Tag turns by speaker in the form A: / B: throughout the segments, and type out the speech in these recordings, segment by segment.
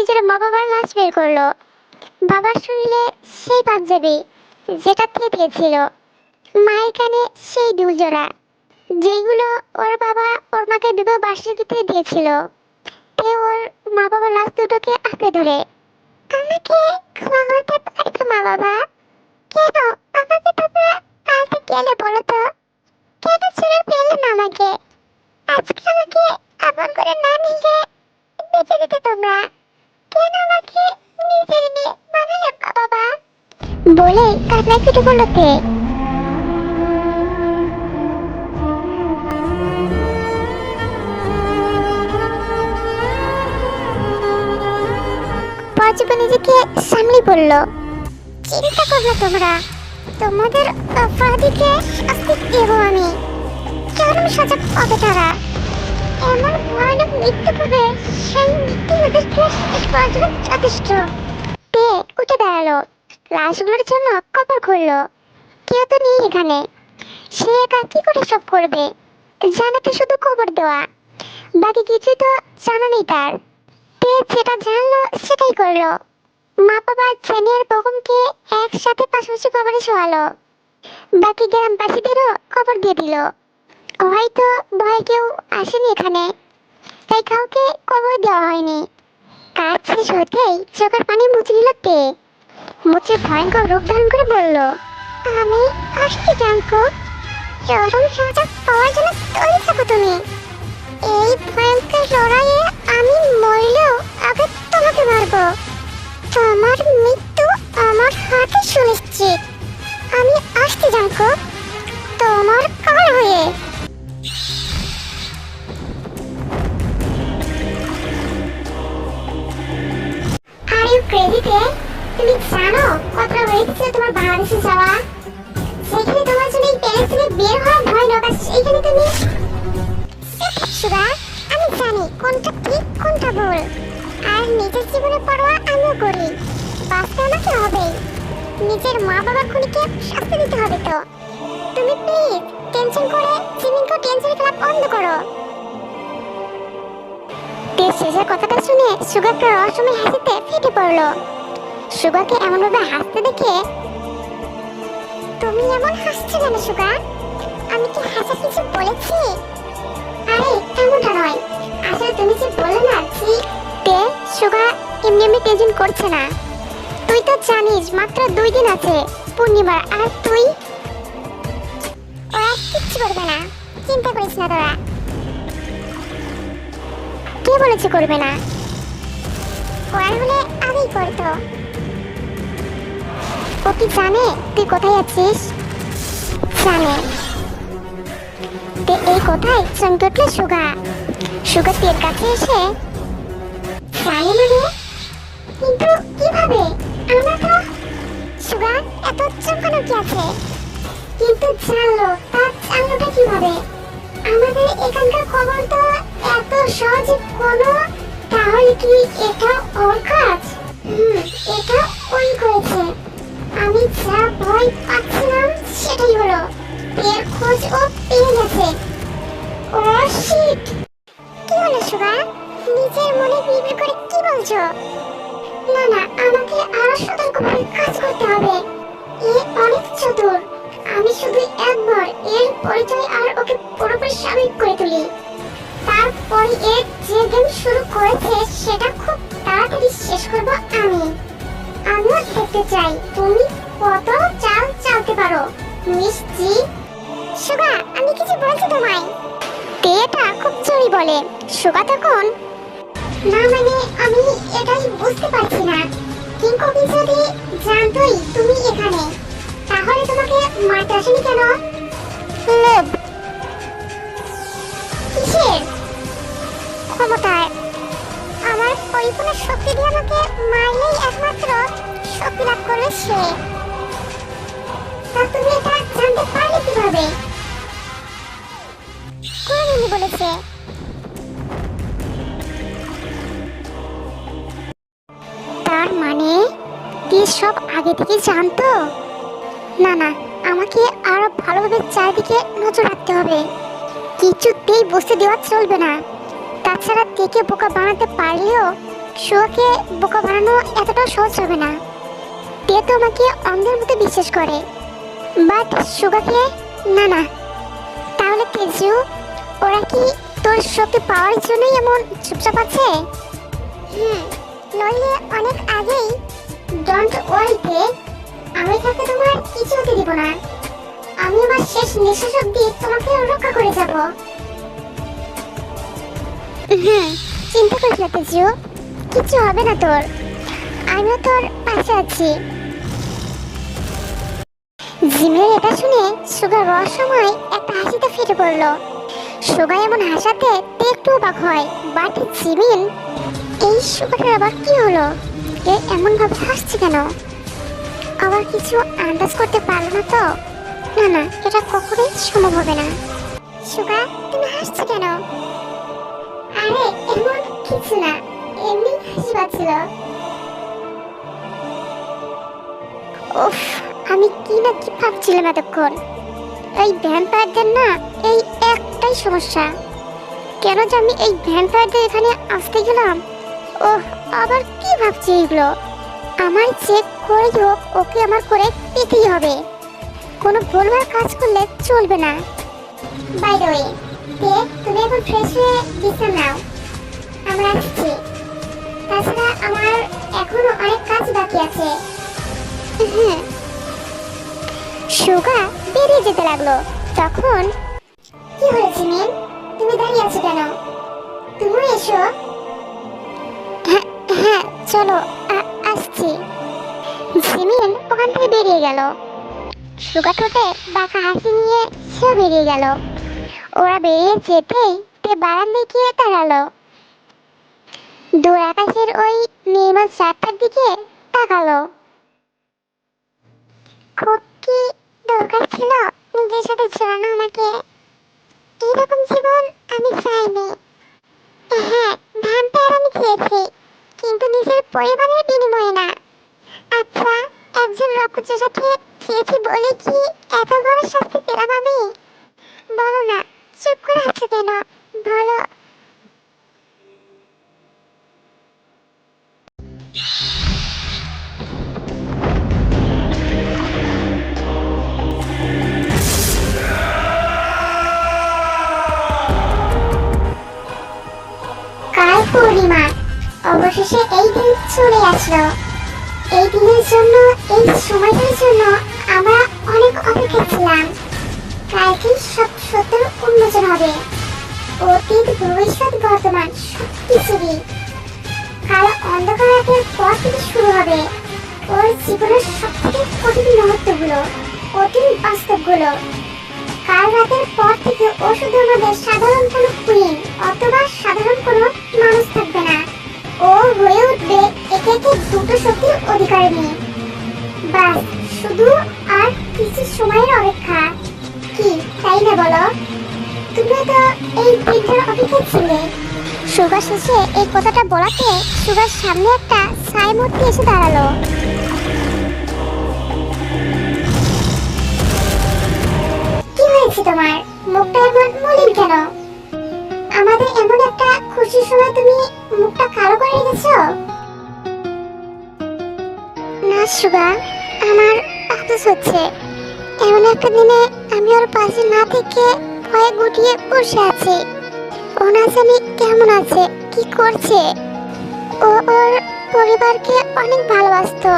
A: নিজের মা বাবার লাশ বের করল। বাবার শরীরে সেই পাঞ্জাবি যেটা থেকে দিয়েছিল মায়ের কানে সেই দুজোড়া যেগুলো ওর বাবা ওর মাকে বিবাহ বার্ষিকীতে দিয়েছিল। তে ওর মা বাবার লাশ দুটোকে আঁকড়ে ধরে। আমাকে ক্ষমা করতে পারতো মা বাবা কেন আমাকে তোমরা আজকে গেলে বলো তো? কেন ছেড়ে ফেললে না আমাকে? আজকে আমাকে আপন করে না নিলে বেঁচে দিতে তোমরা। বলে কান্নায় কেটে পড়ল তে। নিজেকে সামলে বলল, চিন্তা তোমরা। তোমাদের অপরাধীকে আমি। চরম সজাগ হবে তারা। এমন ভয়ানক মৃত্যু পাবে সেই মৃত্যু ওদেরকে শেষ করার যথেষ্ট। তে উঠে দাঁড়াল? লাশগুলোর জন্য কবর খুললো। কেউ তো নেই এখানে। সে একা কি করে সব করবে? জানাতে শুধু খবর দেওয়া। বাকি কিছু তো জানা নেই তার। তে যেটা জানলো সেটাই করল। মা বাবা জেনিয়ার বেগমকে একসাথে পাশাপাশি কবরে শোয়ালো। বাকি গ্রামবাসীদেরও খবর দিয়ে দিল। হয়তো ভয় কেউ আসেনি এখানে। তাই কাউকে খবর দেওয়া হয়নি। কাজ শেষ হতেই চোখের পানি মুছে নিল তে মুছে ভয়ঙ্কর রূপ ধারণ করে বলল, আমি আসছি জানকো চরম সজাগ পাওয়ার জন্য তৈরি থাকো তুমি। এই ভয়ঙ্কর লড়াইয়ে আমি মরলেও আগে তোমাকে মারবো। তোমার মৃত্যু আমার হাতে সুনিশ্চিত। আমি আসতে জানকো তোমার কার হয়ে। কোনটা কোনটা ভুল। আর নিজের জীবনে পড়োয়া আমিও করি। বাঁচতে আমাকে হবেই নিজের মা বাবার খুনিকে শাস্তি দিতে হবে তো। তুমি প্লিজ টেনশন করে টেনশন ক্লাব বন্ধ করো। শেষের কথাটা শুনে রহস্যময় হাসিতে ফেটে এমনভাবে হাসতে দেখে তুমি এমন হাসছো কেন আমি কি হাসা কিছু বলেছি? আরে, এমনটা নয়। আসলে তুমি যে না যে তে সুগা এমনি এমনি টেনশন করছে না। তুই তো জানিস, মাত্র দুই দিন আছে, পূর্ণিমার, আর তুই? ওরা কিচ্ছু করবে না। চিন্তা করিস না তোরা। কে বলেছে করবে না? করার হলে আগেই করতো। ও কি জানে? তুই কোথায় আছিস? জানে। এই কোথায় চমকে সুগা। সুগা তের কাছে এসে জানে মানে কিন্তু কীভাবে? আমরা তো সুগা এত চমকানো কি আছে? কিন্তু জানলো, তার জানলোটা কীভাবে? আমাদের এখানকার খবর তো এত সহজে কোনো, তাহলে কি এটা ওর কাজ হুম, এটা ওই করেছে আমি যা ভয় পাচ্ছিলাম সেটাই হলো, এর খোঁজ ও পেয়ে গেছে। ও শিট কি হলো সুগা নিজের মনে বিড়বিড় করে কি বলছো? না না, আমাকে আরও সতর্কভাবে কাজ করতে হবে। এ অনেক চতুর। আমি শুধু একবার এর পরিচয় আর ওকে পুরোপুরি স্বাভাবিক করে তুলি। তারপরে এর যে গেম শুরু করেছে, সেটা খুব তাড়াতাড়ি শেষ করব আমি। আমিও দেখতে চাই, তুমি কত চাল চালতে পারো মিষ্টি সুগা, আমি কিছু বলছি তোমায়। তেটা খুব চুরি বলে। সুগা তখন? না মানে আমি এটাই বুঝতে পারছি না। কিংকবি যদি জানতোই তুমি এখানে? তাহলে তোমাকে মারতে আসেনি কেন? আমার পরিপূর্ণ শক্তি দিয়ে আমাকে মারলেই একমাত্র শক্তি লাভ করবে সে। তা তুমি এটা জানতে পারলে কীভাবে? বলেছে। তার মানে সব আগে থেকে জানতো? না না, আমাকে আরও ভালোভাবে চারিদিকে নজর রাখতে হবে। কিছুতেই বসতে দেওয়া চলবে না। তাছাড়া দেখে বোকা বানাতে পারলেও সুগাকে বোকা বানানো এতটাও সহজ হবে না। তে তো আমাকে অন্ধের মতো বিশ্বাস করে। বাট সুগাকে না না। তাহলে তেজু, ওরা কি তোর শক্তি পাওয়ার জন্যই এমন চুপচাপ আছে? হুম, নইলে অনেক আগেই ডোন্ট ওয়ারিতে আমি তাকে তোমার কিছু হতে দিব না। আমি আমার শেষ নিঃশ্বাস অব্দি তোমাকে রক্ষা করে যাব। হুম চিন্তা করিস না তেজু। কিচ্ছু হবে না তোর। আমিও তোর পাশে আছি। জিমের এটা শুনে সুগা রহস্যময় একটা হাসিতে ফেটে পড়ল। সুগা এমন হাসাতে তে একটু অবাক হয়। বাট জিমিন এই সুগাটার আবার কি হলো? এ এমন ভাবে হাসছে কেন? আবার কিছু আন্দাজ করতে পারল না তো? না না, এটা কখনোই সম্ভব হবে না। সুগা তুমি হাসছো কেন? আরে, এমন কিছু না, এমনি হাসি পাচ্ছিল। উফ, আমি কি না কি ভাবছিলাম এতক্ষণ। এই ভ্যাম্পায়ারদের না, এই একটাই সমস্যা। কেন যে আমি এই ভ্যাম্পায়ারদের এখানে আসতে গেলাম? ওহ, আবার কি ভাবছি এগুলো আমার চেক করে হোক, ওকে আমার করে পেতেই হবে। কোনো ভুলভাল কাজ করলে চলবে না। বাই দ্য ওয়ে তে তুমি এখন ফ্রেশ হয়ে বিশ্রাম নাও। আমরা আসছি। তাছাড়া আমার এখনও অনেক কাজ বাকি আছে। হ্যাঁ সুগা বেরিয়ে যেতে লাগল। তখন কি হয়েছে মিন তুমি দাঁড়িয়ে আছো কেন? তুমি এসো। হ্যাঁ হ্যাঁ চলো। আসছি জিমিন ওখান থেকে বেরিয়ে গেল। সুগা ঠোঁটে বাঁকা হাসি নিয়ে সেও বেরিয়ে গেল। ওরা বেরিয়ে যেতেই তে বারান্দায় গিয়ে দাঁড়াল। দূর আকাশের ওই নির্মল চারটার দিকে তাকালো। খুব কি দরকার ছিল নিজের সাথে জড়ানো আমাকে? এরকম জীবন আমি চাইনি। হ্যাঁ ধানটার আমি খেয়েছি। পরিবারের বিনিময়ে না। আচ্ছা একজন রক্তচোষাকে খেয়েছি বলে কি এত বড় শাস্তি পেলাম আমি? বলো না, চুপ করে আছো কেন? বলো। অবশেষে এই দিন চলে আসলো। এই দিনের জন্য, এই সময়টার জন্য আমরা অনেক অপেক্ষা ছিলাম। কালকে সব সত্যের উন্মোচন হবে। অতীত, ভবিষ্যৎ, বর্তমান সব কিছুরই কাল অন্ধকার রাতের পর থেকে শুরু হবে। ওর জীবনের সব থেকে কঠিন মুহূর্তগুলো, কঠিন বাস্তবগুলো। কাল রাতের পর থেকে ও শুধু আমাদের সাধারণ কোনো সুগার এই কথাটা বলাতে সুগার সামনে একটা ছাই মূর্তি এসে দাঁড়াল। কি হয়েছে তোমার? মুখটা এমন মলিন কেন? আমাদের এমন একটা সময় তুমি মুখটা কালো করে রেখেছো? না সুগা, আমার আফসোস হচ্ছে। এমন একটা দিনে আমি ওর পাশে না থেকে ভয়ে গুটিয়ে বসে আছি। ও না জানি কেমন আছে। কি করছে? ও, ওর পরিবারকে অনেক ভালোবাসতো।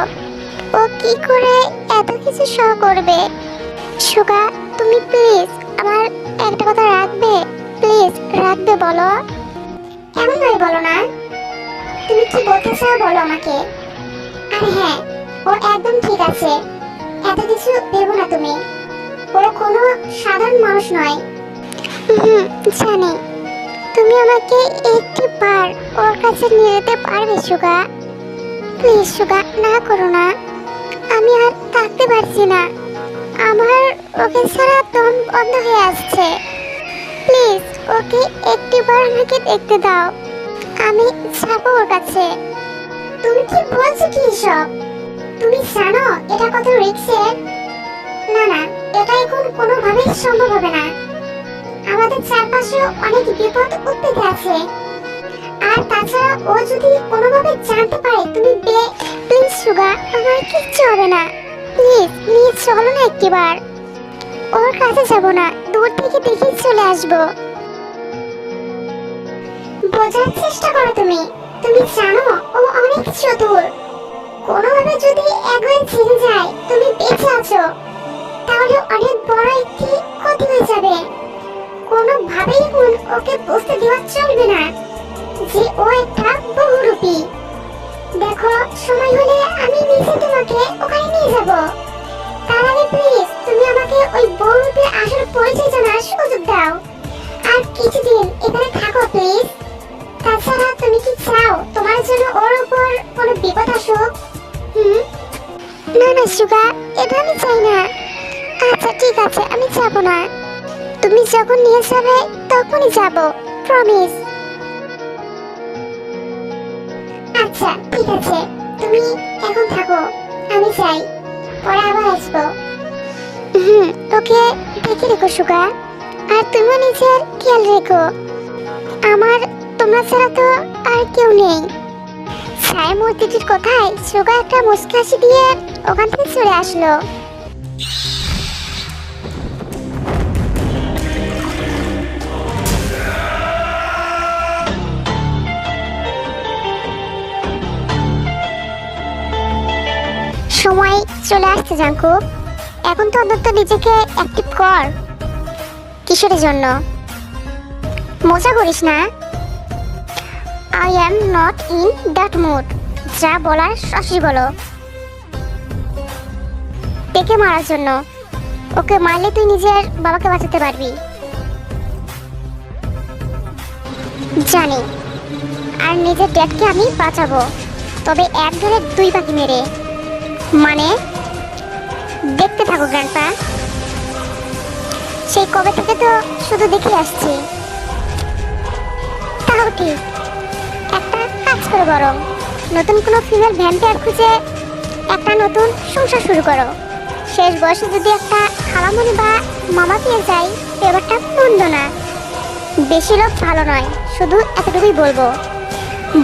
A: ও কি করে এত কিছু সহ করবে? সুগা, তুমি প্লিজ আমার একটা কথা রাখবে? প্লিজ রাখবে বলো। কেমন ভাবে বলো না? তুমি কি বলতে চাও বলো আমাকে? আর হ্যাঁ ও একদম ঠিক আছে। এত কিছু ভেবো না তুমি। ও কোনো সাধারণ মানুষ নয়। হুম, জানি। তুমি আমাকে একটি বার ওর কাছে নিয়ে যেতে পারবে, সুগা। প্লিজ, সুগা, না করো না। আমি আর থাকতে পারছি না। আমার ওকে ছাড়া দম বন্ধ হয়ে আসছে। প্লিজ, ওকে একটিবার আমাকে দেখতে দাও। আমি যাব ওর কাছে। তুমি কি বলছো কি সব তুমি জানো এটা কত রিস্কের না না এটা এখন কোনোভাবেই সম্ভব হবে না। আমাদের চারপাশেও অনেক বিপদ উদ্বেগ আছে। আর তাছাড়া ও যদি কোনোভাবে জানতে পারে, তুমি বে প্লিজ সুগা আমার কিচ্ছু হবে না। প্লিজ প্লিজ চলো না একটিবার। ওর কাছে যাব না, দূর থেকে দেখে চলে আসব। বোঝার চেষ্টা করো তুমি। তুমি জানো, ও অনেক চতুর কোনোভাবে যদি একবার ছিঁড়ে যায়, তুমি বেঁচে আছো, তাহলে অনেক বড় একটি ক্ষতি হয়ে যাবে। কোনোভাবেই ওকে বুঝতে দেওয়া চলবে না। যে ও একটা বহুরূপী। দেখো, সময় হলে আমি নিজে তোমাকে ওখানে নিয়ে যাব। তার আগে প্লিজ তুমি আমাকে ওই বহুরূপীর আসল পরিচয় জানার সুযোগ দাও। আর কিছুদিন এখানে থাকো প্লিজ তাছাড়া তুমি কি চাও তোমার জন্য ওর উপর কোনো বিপদ আসুক? হুম? না না, সুগা, এটা আমি চাই না। আচ্ছা ঠিক আছে, আমি যাব না। তুমি যখন নিয়ে যাবে, তখনই যাব প্রমিস আচ্ছা ঠিক আছে, তুমি এখন থাকো, আমি যাই, পরে আবার আসব। হুম, ওকে, দেখে রেখো সুগা আর তুমিও নিজের খেয়াল রেখো। আমার, তোমরা ছাড়া তো আর কেউ নেই। ছায়া মূর্তিটির কথায় সুগা একটা মুচকি হাসি দিয়ে ওখান থেকে চলে আসলো। সময় চলে আসছে, জাঙ্কু। এখন তো অন্তত নিজেকে অ্যাক্টিভ কর। কিসের জন্য? মজা করিস না? I am not in that mood যা বলার সসি বলো। ডেকে মারার জন্য। ওকে মারলে তুই নিজের বাবাকে বাঁচাতে পারবি। জানি। আর নিজের ড্যাডকে আমি বাঁচাবো। তবে এক ধরে দুই পাখি মেরে। মানে দেখতে থাকো গ্র্যান্ডপা সেই কবে থেকে তো শুধু দেখে আসছি। তাও ঠিক একটা কাজ করো বরং। নতুন কোনো ফিমেল ভ্যাম্পায়ার খুঁজে একটা নতুন সংসার শুরু করো। শেষ বয়সে যদি একটা খালামণি বা মামা পেয়ে যাই, ব্যাপারটা মন্দ না। বেশি লোক ভালো নয়, শুধু এতটুকুই বলব।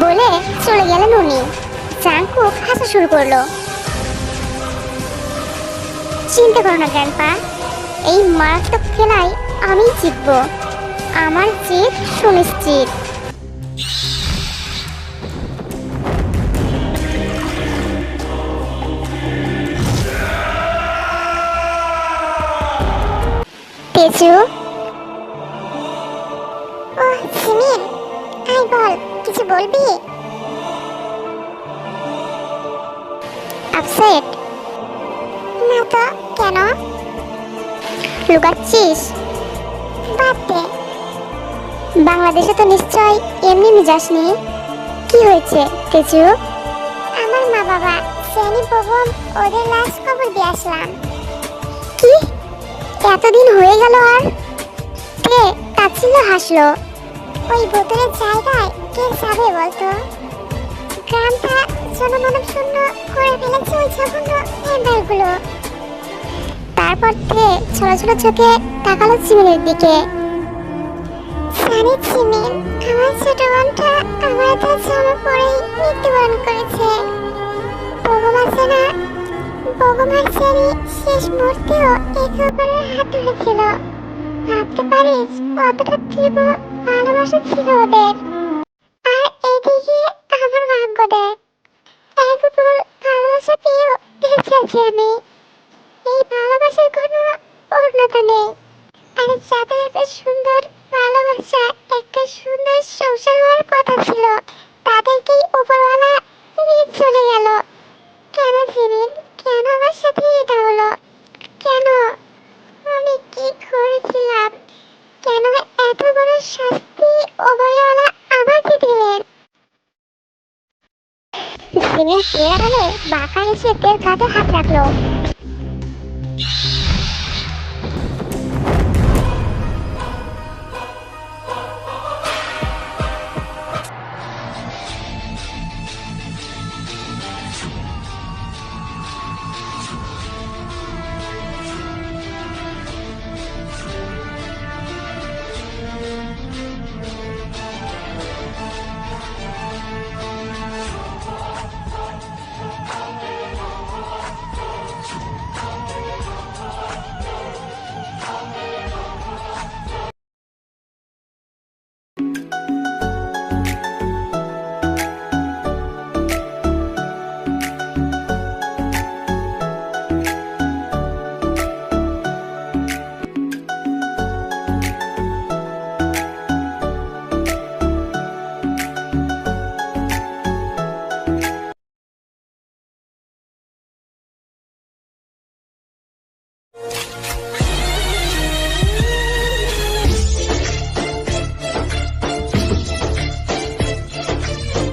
A: বলে চলে গেলেন উনি। চাঙ্কুক হাসা শুরু করল। চিন্তা করো না গ্র্যান্ডপা এই মারাত্মক খেলায় আমি জিতবো। আমার জিত সুনিশ্চিত। না তো কেন? লুকাচ্ছিস? বাংলাদেশে তো নিশ্চয় এমনি মিজাসনি কি হয়েছে, তেজু? আমার মা বাবা, শ্রেণি প্রবম ওদের লাশ খবর দিয়ে আসলাম। কি? এতদিন হয়ে গেল আর? কে তাচ্ছিল্য হাসলো? ওই বোতলের জায়গায় কে যাবে বলতো? গ্রামটা জনমানব শূন্য করে ফেলেছে ওই জঘন্য এম্বারগুলো তারপর থেকে ছোট ছোট চোখে তাকালো চিমিনের দিকে। চিমিন আমার ছোট বোনটা আমার তো জন্ম পরেই মৃত্যুবরণ করেছে। ভগবান না? শেষ মুহূর্তেও এই খবরের হাত ধরেছিল। ভাবতে পারিস কতটা তীব্র ভালোবাসা ছিল ওদের আর এদিকে আমার ভাগ্য দেখ এক উপর ভালোবাসা পেয়েও দেখেছি আমি এই ভালোবাসার কোনো পূর্ণতা নেই আর যাদের এত সুন্দর ভালোবাসা একটা সুন্দর সংসার হওয়ার কথা ছিল তাদেরকেই উপরওয়ালা নিয়ে চলে গেল কেন জিমিন কেন আমার সাথে এটা হলো কেন আমি কি করেছিলাম কেন এত বড় শাস্তি উপরওয়ালা আমাকে দিলেন জিমিন চেয়ার হলে বাঁকা এসে তের কাঁধে হাত রাখল।